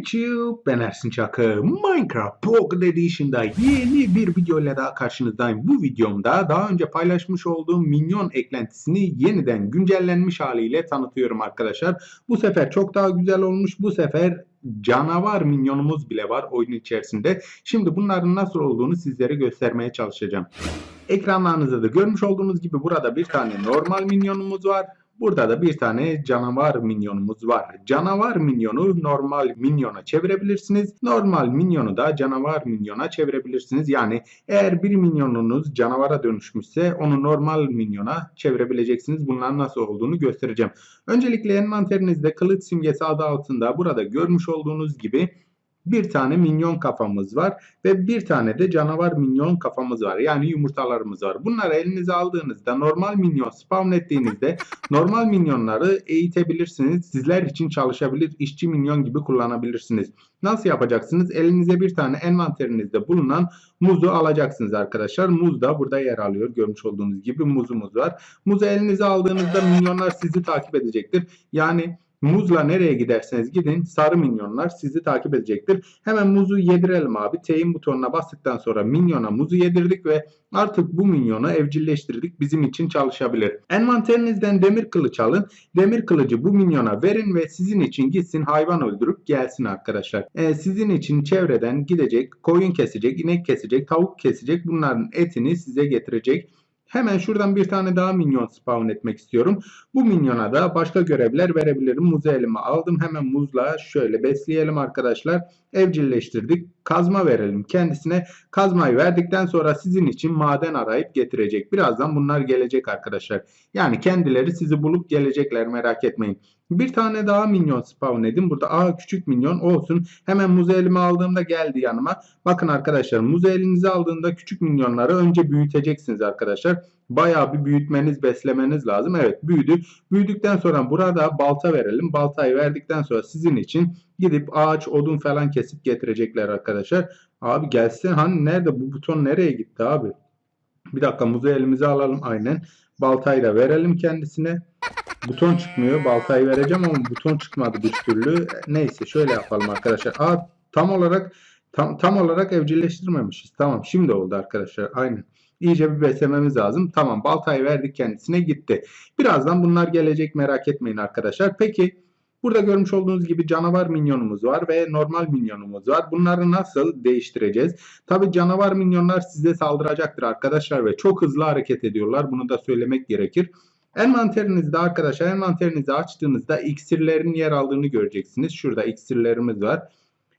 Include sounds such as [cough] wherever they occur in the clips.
YouTube ben Ersin Çakı. Minecraft Pocket Edition'da yeni bir video ile daha karşınızdayım. Bu videomda daha önce paylaşmış olduğum minyon eklentisini yeniden güncellenmiş haliyle tanıtıyorum arkadaşlar. Bu sefer çok daha güzel olmuş. Bu sefer canavar minyonumuz bile var oyun içerisinde. Şimdi bunların nasıl olduğunu sizlere göstermeye çalışacağım. Ekranlarınızda da görmüş olduğunuz gibi burada bir tane normal minyonumuz var. Burada da bir tane canavar minyonumuz var. Canavar minyonu normal minyona çevirebilirsiniz. Normal minyonu da canavar minyona çevirebilirsiniz. Yani eğer bir minyonunuz canavara dönüşmüşse onu normal minyona çevirebileceksiniz. Bunların nasıl olduğunu göstereceğim. Öncelikle envanterinizde kılıç simgesi adı altında burada görmüş olduğunuz gibi bir tane minyon kafamız var ve bir tane de canavar minyon kafamız var. Yani yumurtalarımız var. Bunları elinize aldığınızda normal minyon spawn ettiğinizde [laughs] normal minyonları eğitebilirsiniz. Sizler için çalışabilir işçi minyon gibi kullanabilirsiniz. Nasıl yapacaksınız? Elinize bir tane envanterinizde bulunan muzu alacaksınız arkadaşlar. Muz da burada yer alıyor. Görmüş olduğunuz gibi muzumuz var. Muzu elinize aldığınızda minyonlar sizi takip edecektir. Yani Muzla nereye giderseniz gidin sarı minyonlar sizi takip edecektir. Hemen muzu yedirelim abi. T'in butonuna bastıktan sonra minyona muzu yedirdik ve artık bu minyonu evcilleştirdik. Bizim için çalışabilir. Envanterinizden demir kılıç alın. Demir kılıcı bu minyona verin ve sizin için gitsin hayvan öldürüp gelsin arkadaşlar. Ee, sizin için çevreden gidecek, koyun kesecek, inek kesecek, tavuk kesecek. Bunların etini size getirecek. Hemen şuradan bir tane daha minyon spawn etmek istiyorum. Bu minyona da başka görevler verebilirim. Muzu elime aldım. Hemen muzla şöyle besleyelim arkadaşlar. Evcilleştirdik. Kazma verelim kendisine. Kazmayı verdikten sonra sizin için maden arayıp getirecek. Birazdan bunlar gelecek arkadaşlar. Yani kendileri sizi bulup gelecekler merak etmeyin. Bir tane daha minyon spawn edin. Burada a küçük minyon olsun. Hemen muzu elime aldığımda geldi yanıma. Bakın arkadaşlar muzu elinize aldığında küçük minyonları önce büyüteceksiniz arkadaşlar. Bayağı bir büyütmeniz, beslemeniz lazım. Evet büyüdü. Büyüdükten sonra burada balta verelim. Baltayı verdikten sonra sizin için gidip ağaç, odun falan kesip getirecekler arkadaşlar. Abi gelsin hani nerede bu buton nereye gitti abi? Bir dakika muzu elimize alalım aynen. Baltayı da verelim kendisine. Buton çıkmıyor. Baltayı vereceğim ama buton çıkmadı bir türlü. Neyse şöyle yapalım arkadaşlar. Aa, tam olarak tam, tam olarak evcilleştirmemişiz. Tamam şimdi oldu arkadaşlar. Aynen. İyice bir beslememiz lazım. Tamam baltayı verdik kendisine gitti. Birazdan bunlar gelecek merak etmeyin arkadaşlar. Peki burada görmüş olduğunuz gibi canavar minyonumuz var ve normal minyonumuz var. Bunları nasıl değiştireceğiz? Tabi canavar minyonlar size saldıracaktır arkadaşlar ve çok hızlı hareket ediyorlar. Bunu da söylemek gerekir. Envanterinizde arkadaşlar envanterinizi açtığınızda iksirlerin yer aldığını göreceksiniz. Şurada iksirlerimiz var.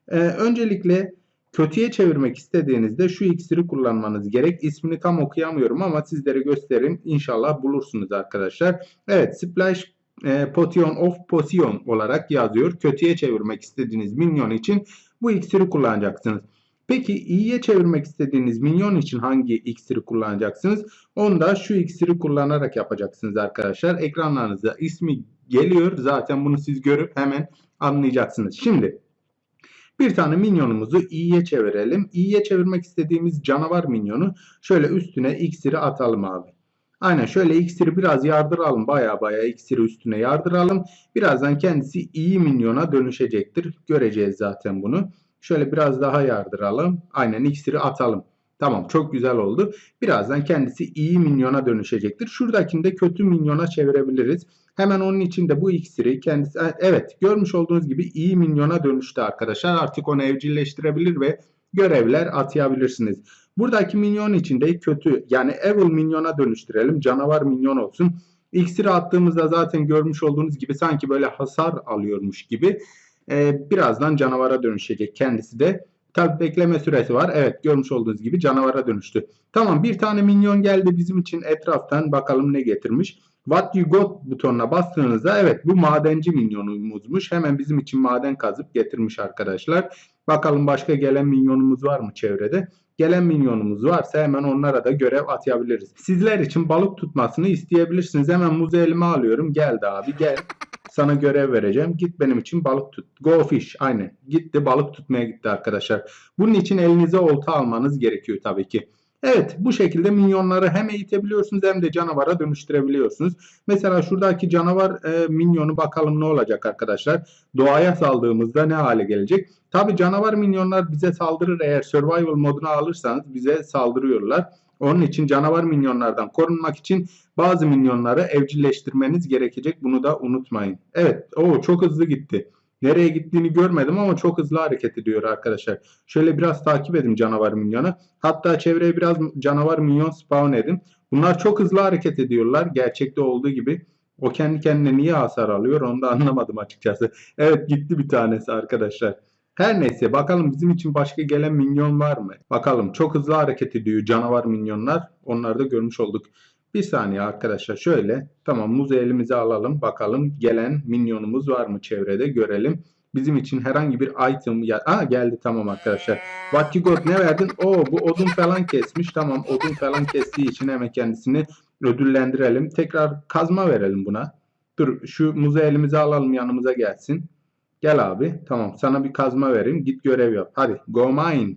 Ee, öncelikle kötüye çevirmek istediğinizde şu iksiri kullanmanız gerek. İsmini tam okuyamıyorum ama sizlere göstereyim. İnşallah bulursunuz arkadaşlar. Evet Splash e, Potion of Potion olarak yazıyor. Kötüye çevirmek istediğiniz minyon için bu iksiri kullanacaksınız. Peki iyiye çevirmek istediğiniz minyon için hangi iksiri kullanacaksınız? Onu da şu iksiri kullanarak yapacaksınız arkadaşlar. Ekranlarınızda ismi geliyor. Zaten bunu siz görüp hemen anlayacaksınız. Şimdi bir tane minyonumuzu iyiye çevirelim. İyiye çevirmek istediğimiz canavar minyonu şöyle üstüne iksiri atalım abi. Aynen şöyle iksiri biraz yardıralım. Baya baya iksiri üstüne yardıralım. Birazdan kendisi iyi minyona dönüşecektir. Göreceğiz zaten bunu. Şöyle biraz daha yardıralım. Aynen iksiri atalım. Tamam çok güzel oldu. Birazdan kendisi iyi minyona dönüşecektir. Şuradakini de kötü minyona çevirebiliriz. Hemen onun için de bu iksiri kendisi evet görmüş olduğunuz gibi iyi minyona dönüştü arkadaşlar. Artık onu evcilleştirebilir ve görevler atayabilirsiniz. Buradaki minyon içinde kötü yani evil minyona dönüştürelim. Canavar minyon olsun. İksiri attığımızda zaten görmüş olduğunuz gibi sanki böyle hasar alıyormuş gibi. Ee, birazdan canavara dönüşecek kendisi de. Tabi bekleme süresi var. Evet görmüş olduğunuz gibi canavara dönüştü. Tamam bir tane minyon geldi bizim için etraftan. Bakalım ne getirmiş. What you got butonuna bastığınızda evet bu madenci minyonumuzmuş. Hemen bizim için maden kazıp getirmiş arkadaşlar. Bakalım başka gelen minyonumuz var mı çevrede? Gelen minyonumuz varsa hemen onlara da görev atayabiliriz. Sizler için balık tutmasını isteyebilirsiniz. Hemen muzu elime alıyorum. Geldi abi gel. [laughs] Sana görev vereceğim. Git benim için balık tut. Go fish. Aynen. Gitti balık tutmaya gitti arkadaşlar. Bunun için elinize olta almanız gerekiyor tabii ki. Evet bu şekilde minyonları hem eğitebiliyorsunuz hem de canavara dönüştürebiliyorsunuz. Mesela şuradaki canavar e, minyonu bakalım ne olacak arkadaşlar. Doğaya saldığımızda ne hale gelecek? Tabi canavar minyonlar bize saldırır eğer survival moduna alırsanız bize saldırıyorlar. Onun için canavar minyonlardan korunmak için bazı minyonları evcilleştirmeniz gerekecek. Bunu da unutmayın. Evet o çok hızlı gitti. Nereye gittiğini görmedim ama çok hızlı hareket ediyor arkadaşlar. Şöyle biraz takip edin canavar minyonu. Hatta çevreye biraz canavar minyon spawn edin. Bunlar çok hızlı hareket ediyorlar. Gerçekte olduğu gibi. O kendi kendine niye hasar alıyor onu da anlamadım açıkçası. Evet gitti bir tanesi arkadaşlar. Her neyse bakalım bizim için başka gelen minyon var mı? Bakalım çok hızlı hareket ediyor canavar minyonlar. Onları da görmüş olduk. Bir saniye arkadaşlar şöyle. Tamam muzu elimize alalım. Bakalım gelen minyonumuz var mı çevrede görelim. Bizim için herhangi bir item ya Aa geldi tamam arkadaşlar. What you got ne verdin? Oo bu odun falan kesmiş. Tamam odun falan kestiği için hemen kendisini ödüllendirelim. Tekrar kazma verelim buna. Dur şu muzu elimize alalım yanımıza gelsin. Gel abi. Tamam sana bir kazma vereyim. Git görev yap. Hadi go mine.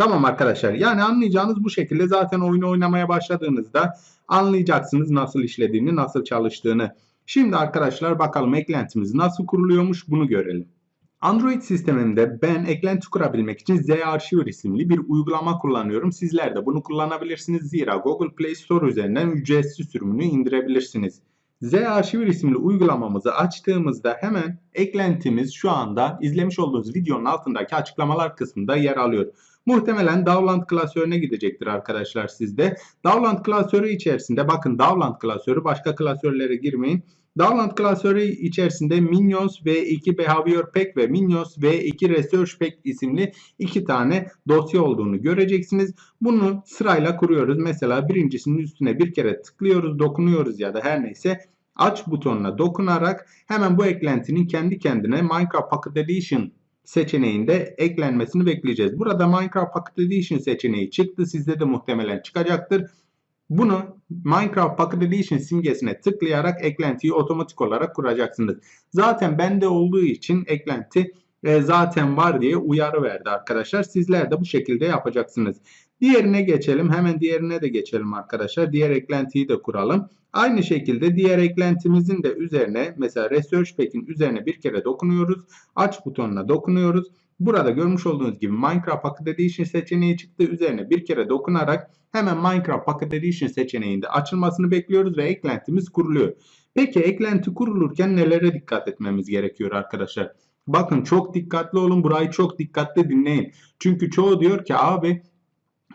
Tamam arkadaşlar. Yani anlayacağınız bu şekilde zaten oyunu oynamaya başladığınızda anlayacaksınız nasıl işlediğini, nasıl çalıştığını. Şimdi arkadaşlar bakalım eklentimiz nasıl kuruluyormuş bunu görelim. Android sistemimde ben eklenti kurabilmek için Z-Archiver isimli bir uygulama kullanıyorum. Sizler de bunu kullanabilirsiniz. Zira Google Play Store üzerinden ücretsiz sürümünü indirebilirsiniz. Z-Archiver isimli uygulamamızı açtığımızda hemen eklentimiz şu anda izlemiş olduğunuz videonun altındaki açıklamalar kısmında yer alıyor. Muhtemelen Dowland klasörüne gidecektir arkadaşlar sizde. Dowland klasörü içerisinde bakın Dowland klasörü başka klasörlere girmeyin. Dowland klasörü içerisinde Minions V2 Behavior Pack ve Minions V2 Research Pack isimli iki tane dosya olduğunu göreceksiniz. Bunu sırayla kuruyoruz. Mesela birincisinin üstüne bir kere tıklıyoruz, dokunuyoruz ya da her neyse aç butonuna dokunarak hemen bu eklentinin kendi kendine Minecraft Pocket Edition seçeneğinde eklenmesini bekleyeceğiz. Burada Minecraft Pocket Edition seçeneği çıktı. Sizde de muhtemelen çıkacaktır. Bunu Minecraft Pocket Edition simgesine tıklayarak eklentiyi otomatik olarak kuracaksınız. Zaten bende olduğu için eklenti e, zaten var diye uyarı verdi arkadaşlar. Sizler de bu şekilde yapacaksınız. Diğerine geçelim. Hemen diğerine de geçelim arkadaşlar. Diğer eklentiyi de kuralım. Aynı şekilde diğer eklentimizin de üzerine mesela Research Pack'in üzerine bir kere dokunuyoruz. Aç butonuna dokunuyoruz. Burada görmüş olduğunuz gibi Minecraft Pocket Edition seçeneği çıktı. Üzerine bir kere dokunarak hemen Minecraft Pocket Edition seçeneğinde açılmasını bekliyoruz ve eklentimiz kuruluyor. Peki eklenti kurulurken nelere dikkat etmemiz gerekiyor arkadaşlar? Bakın çok dikkatli olun. Burayı çok dikkatli dinleyin. Çünkü çoğu diyor ki abi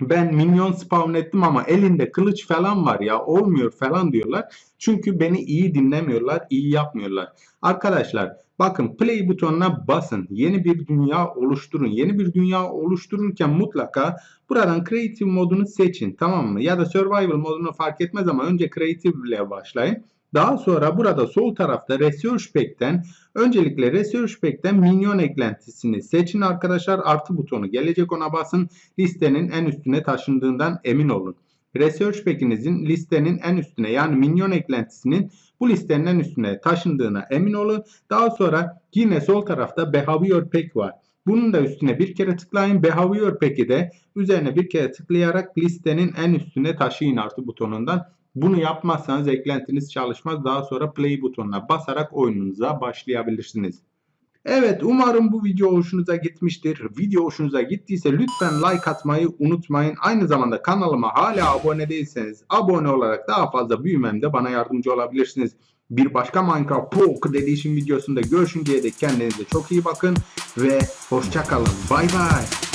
ben minyon spawn ettim ama elinde kılıç falan var ya olmuyor falan diyorlar. Çünkü beni iyi dinlemiyorlar, iyi yapmıyorlar. Arkadaşlar bakın play butonuna basın. Yeni bir dünya oluşturun. Yeni bir dünya oluştururken mutlaka buradan creative modunu seçin tamam mı? Ya da survival modunu fark etmez ama önce creative ile başlayın. Daha sonra burada sol tarafta Research Pack'ten öncelikle Research Pack'ten minyon eklentisini seçin arkadaşlar. Artı butonu gelecek ona basın. Listenin en üstüne taşındığından emin olun. Research Pack'inizin listenin en üstüne yani minyon eklentisinin bu listenin en üstüne taşındığına emin olun. Daha sonra yine sol tarafta Behavior Pack var. Bunun da üstüne bir kere tıklayın. Behavior Pack'i de üzerine bir kere tıklayarak listenin en üstüne taşıyın artı butonundan. Bunu yapmazsanız eklentiniz çalışmaz. Daha sonra play butonuna basarak oyununuza başlayabilirsiniz. Evet umarım bu video hoşunuza gitmiştir. Video hoşunuza gittiyse lütfen like atmayı unutmayın. Aynı zamanda kanalıma hala abone değilseniz abone olarak daha fazla büyümemde bana yardımcı olabilirsiniz. Bir başka Minecraft Pocket Edition videosunda görüşünceye dek kendinize çok iyi bakın ve hoşçakalın. Bay bay.